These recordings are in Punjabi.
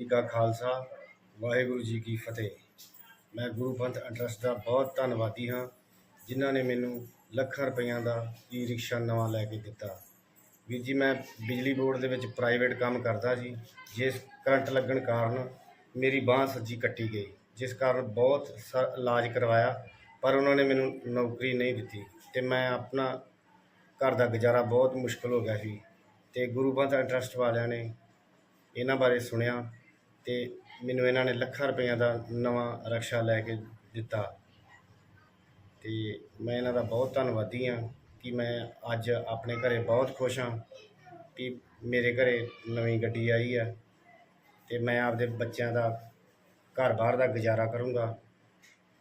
ਜੀ ਕਾ ਖਾਲਸਾ, ਵਾਹਿਗੁਰੂ ਜੀ ਕੀ ਫਤਿਹ। ਮੈਂ ਗੁਰੂ ਪੰਥ ਇੰਟਰਸਟ ਦਾ ਬਹੁਤ ਧੰਨਵਾਦੀ ਹਾਂ, ਜਿਨ੍ਹਾਂ ਨੇ ਮੈਨੂੰ ਲੱਖਾਂ ਰੁਪਈਆਂ ਦਾ ਈ ਰਿਕਸ਼ਾ ਨਵਾਂ ਲੈ ਕੇ ਦਿੱਤਾ। ਵੀਰ ਜੀ, ਮੈਂ ਬਿਜਲੀ ਬੋਰਡ ਦੇ ਵਿੱਚ ਪ੍ਰਾਈਵੇਟ ਕੰਮ ਕਰਦਾ ਸੀ ਜਿਸ ਕਰੰਟ ਲੱਗਣ ਕਾਰਨ ਮੇਰੀ ਬਾਹ ਸੱਜੀ ਕੱਟੀ ਗਈ, ਜਿਸ ਕਾਰਨ ਬਹੁਤ ਸ- ਇਲਾਜ ਕਰਵਾਇਆ, ਪਰ ਉਹਨਾਂ ਨੇ ਮੈਨੂੰ ਨੌਕਰੀ ਨਹੀਂ ਦਿੱਤੀ ਤੇ ਮੈਂ ਆਪਣਾ ਘਰ ਦਾ ਗੁਜ਼ਾਰਾ ਬਹੁਤ ਮੁਸ਼ਕਲ ਹੋ ਗਿਆ ਸੀ ਤੇ ਗੁਰੂ ਪੰਥ ਇੰਟਰਸਟ ਵਾਲਿਆਂ ਨੇ ਇਹਨਾਂ ਬਾਰੇ ਸੁਣਿਆ ਤੇ ਮੈਨੂੰ ਇਹਨਾਂ ਨੇ ਲੱਖਾਂ ਰੁਪਈਆਂ ਦਾ ਨਵਾਂ ਰਕਸ਼ਾ ਲੈ ਕੇ ਦਿੱਤਾ। ਤੇ ਮੈਂ ਇਹਨਾਂ ਦਾ ਬਹੁਤ ਧੰਨਵਾਦੀ ਹਾਂ ਕਿ ਮੈਂ ਅੱਜ ਆਪਣੇ ਘਰੇ ਬਹੁਤ ਖੁਸ਼ ਹਾਂ ਕਿ ਮੇਰੇ ਘਰੇ ਨਵੀਂ ਗੱਡੀ ਆਈ ਹੈ ਤੇ ਮੈਂ ਆਪਦੇ ਬੱਚਿਆਂ ਦਾ ਘਰ-ਬਾਰ ਦਾ ਗੁਜ਼ਾਰਾ ਕਰੂੰਗਾ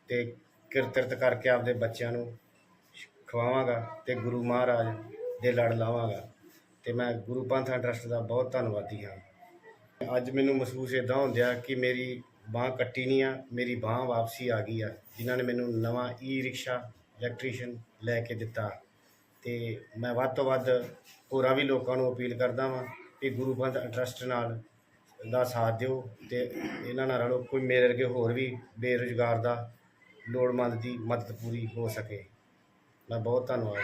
ਤੇ ਕਿਰਤਰਤ ਕਰਕੇ ਆਪਦੇ ਬੱਚਿਆਂ ਨੂੰ ਖਵਾਵਾਂਗਾ ਤੇ ਗੁਰੂ ਮਹਾਰਾਜ ਦੇ ਲੜ ਲਾਵਾਂਗਾ। ਤੇ ਮੈਂ ਗੁਰੂ ਪੰਥ ਇੰਟਰਸਟ ਦਾ ਬਹੁਤ ਧੰਨਵਾਦੀ ਹਾਂ। ਅੱਜ ਮੈਨੂੰ ਮਹਿਸੂਸ ਇਦਾਂ ਹੁੰਦਿਆ ਕਿ ਮੇਰੀ ਬਾਹ ਕੱਟੀ ਨਹੀਂ ਆ, ਮੇਰੀ ਬਾਹ ਵਾਪਸੀ ਆ ਗਈ ਆ, ਜਿਨ੍ਹਾਂ ਨੇ ਮੈਨੂੰ ਨਵਾਂ ਈ ਰਿਕਸ਼ਾ ਇਲੈਕਟ੍ਰੀਸ਼ੀਅਨ ਲੈ ਕੇ ਦਿੱਤਾ। ਤੇ ਮੈਂ ਵੱਧ ਤੋਂ ਵੱਧ ਹੋਰਾਂ ਵੀ ਲੋਕਾਂ ਨੂੰ ਅਪੀਲ ਕਰਦਾ ਵਾਂ ਕਿ ਗੁਰੂ ਪੰਥ ਇੰਟਰਸਟ ਨਾਲ ਦਾ ਸਾਥ ਦਿਓ ਤੇ ਇਹਨਾਂ ਨਾਲ ਰਲੋ, ਕੋਈ ਮੇਰੇ ਵਰਗੇ ਹੋਰ ਵੀ ਬੇਰੁਜ਼ਗਾਰ ਦਾ ਲੋੜਵੰਦ ਦੀ ਮਦਦ ਪੂਰੀ ਹੋ ਸਕੇ। ਮੈਂ ਬਹੁਤ ਧੰਨਵਾਦ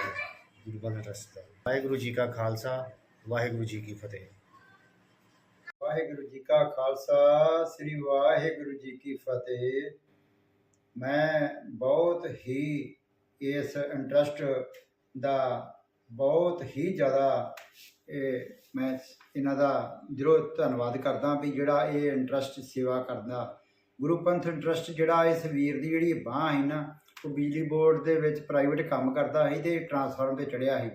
ਗੁਰੂ ਪੰਥ ਇੰਟਰਸਟ ਦਾ। ਵਾਹਿਗੁਰੂ ਜੀ ਕਾ ਖਾਲਸਾ, ਵਾਹਿਗੁਰੂ ਜੀ ਕੀ ਫਤਿਹ। ਵਾਹਿਗੁਰੂ ਜੀ ਕਾ ਖਾਲਸਾ, ਸ੍ਰੀ ਵਾਹਿਗੁਰੂ ਜੀ ਕੀ ਫਤਿਹ। ਮੈਂ ਬਹੁਤ ਹੀ ਇਸ ਇੰਟਰਸਟ ਦਾ ਬਹੁਤ ਹੀ ਜ਼ਿਆਦਾ ਇਹ ਮੈਂ ਇਹਨਾਂ ਦਾ ਦਿਲੋਂ ਧੰਨਵਾਦ ਕਰਦਾ ਵੀ ਜਿਹੜਾ ਇਹ ਇੰਟਰਸਟ ਸੇਵਾ ਕਰਦਾ। ਗੁਰੂ ਪੰਥ ਇੰਟਰਸਟ ਜਿਹੜਾ ਇਸ ਵੀਰ ਦੀ ਜਿਹੜੀ ਬਾਹ ਹੈ ਨਾ, ਉਹ ਬਿਜਲੀ ਬੋਰਡ ਦੇ ਵਿੱਚ ਪ੍ਰਾਈਵੇਟ ਕੰਮ ਕਰਦਾ ਸੀ ਤੇ ਟਰਾਂਸਫਾਰਮ ਤੇ ਚੜਿਆ ਸੀ।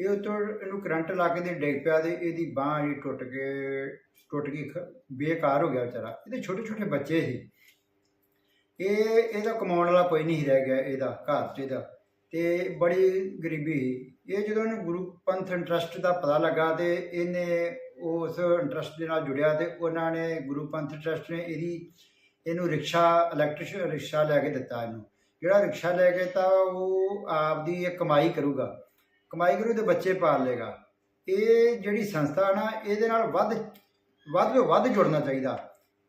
ਇਹ ਉੱਤੋਂ ਇਹਨੂੰ ਕਰੰਟ ਲਾ ਕੇ ਤੇ ਡਿੱਗ ਪਿਆ ਤੇ ਇਹਦੀ ਬਾਹ ਜਿਹੜੀ ਟੁੱਟ ਕੇ, ਟੁੱਟ ਗਈ, ਖ- ਬੇਕਾਰ ਹੋ ਗਿਆ ਵਿਚਾਰਾ। ਇਹਦੇ ਛੋਟੇ ਛੋਟੇ ਬੱਚੇ ਸੀ। ਇਹ, ਇਹਦਾ ਕਮਾਉਣ ਵਾਲਾ ਕੋਈ ਨਹੀਂ ਰਹਿ ਗਿਆ ਇਹਦਾ, ਘਰ 'ਚ ਇਹਦਾ। ਤੇ ਬੜੀ ਗਰੀਬੀ ਸੀ। ਇਹ ਜਦੋਂ ਇਹਨੂੰ ਗੁਰੂ ਪੰਥ ਇੰਟਰਸਟ ਦਾ ਪਤਾ ਲੱਗਾ ਤੇ ਇਹਨੇ ਉਸ ਇੰਟਰਸਟ ਦੇ ਨਾਲ ਜੁੜਿਆ ਤੇ ਉਹਨਾਂ ਨੇ ਗੁਰੂ ਪੰਥ ਇੰਟਰਸਟ ਨੇ ਇਹਦੀ, ਇਹਨੂੰ ਰਿਕਸ਼ਾ ਇਲੈਕਟ੍ਰਿਕ ਰਿਕਸ਼ਾ ਲੈ ਕੇ ਦਿੱਤਾ ਇਹਨੂੰ। ਜਿਹੜਾ ਰਿਕਸ਼ਾ ਲੈ ਕੇ ਤਾਂ ਉਹ ਆਪਦੀ ਇਹ ਕਮਾਈ ਕਰੂਗਾ। ਕਮਾਈ ਕਰੂ ਤੇ ਬੱਚੇ ਪਾਲ ਲੇਗਾ ਇਹ ਜਿਹੜੀ ਸੰਸਥਾ ਨਾ, ਇਹਦੇ ਨਾਲ ਵੱਧ ਵੱਧ ਤੋਂ ਵੱਧ ਜੁੜਨਾ ਚਾਹੀਦਾ।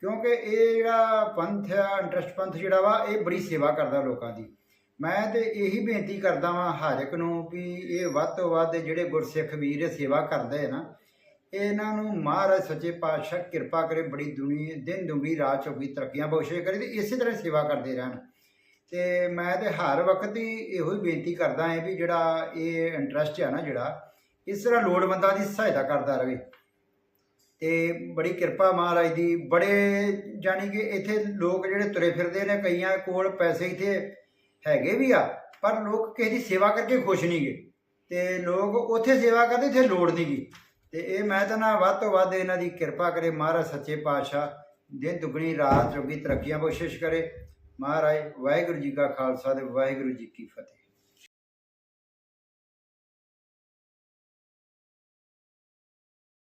ਕਿਉਂਕਿ ਇਹ ਜਿਹੜਾ ਪੰਥ ਆ ਇੰਟਰਸਟ ਪੰਥ ਜਿਹੜਾ ਵਾ, ਇਹ ਬੜੀ ਸੇਵਾ ਕਰਦਾ ਲੋਕਾਂ ਦੀ। ਮੈਂ ਤੇ ਇਹੀ ਬੇਨਤੀ ਕਰਦਾ ਵਾਂ ਹਰ ਇੱਕ ਨੂੰ ਵੀ ਇਹ ਵੱਧ ਤੋਂ ਵੱਧ ਜਿਹੜੇ ਗੁਰਸਿੱਖ ਵੀਰ ਸੇਵਾ ਕਰਦੇ ਆ ਨਾ, ਇਹਨਾਂ ਨੂੰ ਮਹਾਰਾਜ ਸੱਚੇ ਪਾਤਸ਼ਾਹ ਕਿਰਪਾ ਕਰੇ, ਬੜੀ ਦੁਨੀ ਦਿਨ ਦੁੰਗੀ ਰਾਤ ਚੌਗੀ ਤਰੱਕੀਆਂ ਬਖਸ਼ੇ ਕਰੇ ਤੇ ਇਸੇ ਤਰ੍ਹਾਂ ਸੇਵਾ ਕਰਦੇ ਰਹਿਣ। ਤੇ ਮੈਂ ਤੇ ਹਰ ਵਕਤ ਹੀ ਇਹੋ ਹੀ ਬੇਨਤੀ ਕਰਦਾ ਹਾਂ ਵੀ ਜਿਹੜਾ ਇਹ ਇੰਟਰਸਟ ਆ ਨਾ ਜਿਹੜਾ, ਇਸ ਤਰ੍ਹਾਂ ਲੋੜਵੰਦਾਂ ਦੀ ਸਹਾਇਤਾ ਕਰਦਾ ਰਹੇ ਤੇ ਬੜੀ ਕਿਰਪਾ ਮਹਾਰਾਜ ਦੀ, ਬੜੇ ਜਾਣੀ ਕਿ ਇੱਥੇ ਲੋਕ ਜਿਹੜੇ ਤੁਰੇ ਫਿਰਦੇ ਨੇ, ਕਈਆਂ ਕੋਲ ਪੈਸੇ ਇੱਥੇ ਹੈਗੇ ਵੀ ਆ, ਪਰ ਲੋਕ ਕਿਸੇ ਦੀ ਸੇਵਾ ਕਰਕੇ ਖੁਸ਼ ਨਹੀਂ ਗੇ। ਤੇ ਲੋਕ ਉੱਥੇ ਸੇਵਾ ਕਰਦੇ, ਇੱਥੇ ਲੋੜ ਨਹੀਂ ਗਈ ਤੇ ਇਹ ਮੈਂ ਤਾਂ ਨਾ ਵੱਧ ਤੋਂ ਵੱਧ ਇਹਨਾਂ ਦੀ ਕਿਰਪਾ ਕਰੇ, ਮਹਾਰਾਜ ਸੱਚੇ ਪਾਤਸ਼ਾਹ, ਦਿਨ ਦੁਗਣੀ ਰਾਤ ਚੌਗੀ ਤਰੱਕੀਆਂ ਕੋਸ਼ਿਸ਼ ਕਰੇ। ਮਹਾਰਾਜ ਵਾਹਿਗੁਰੂ ਜੀ ਕਾ ਖਾਲਸਾ ਤੇ ਵਾਹਿਗੁਰੂ ਜੀ ਕੀ ਫਤਿਹ।